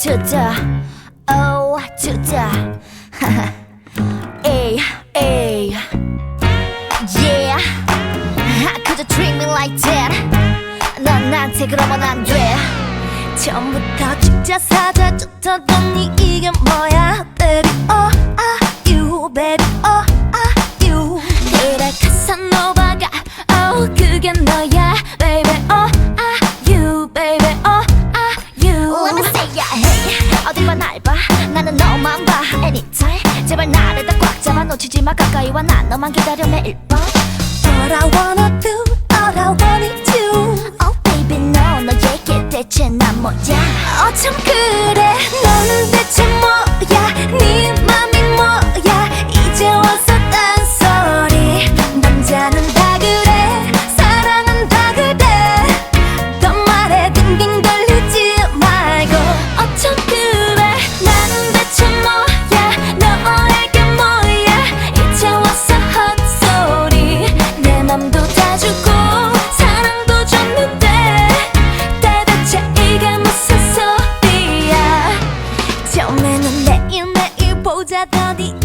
the O to the A A Yeah 그저 treat me like that 넌 나한테 그러면 안돼 처음부터 진짜 사자 쫓아더니 이게 뭐야 oh 제발 나를 다 꽉 잡아 놓치지 마. 가까이 와 나 너만 기다려 매일 밤. What I wanna do, all I wanna do. Oh baby no 너에게 대체 난 뭐야? 어쩜 그래. 넌 대체 뭐야? 네 洒到地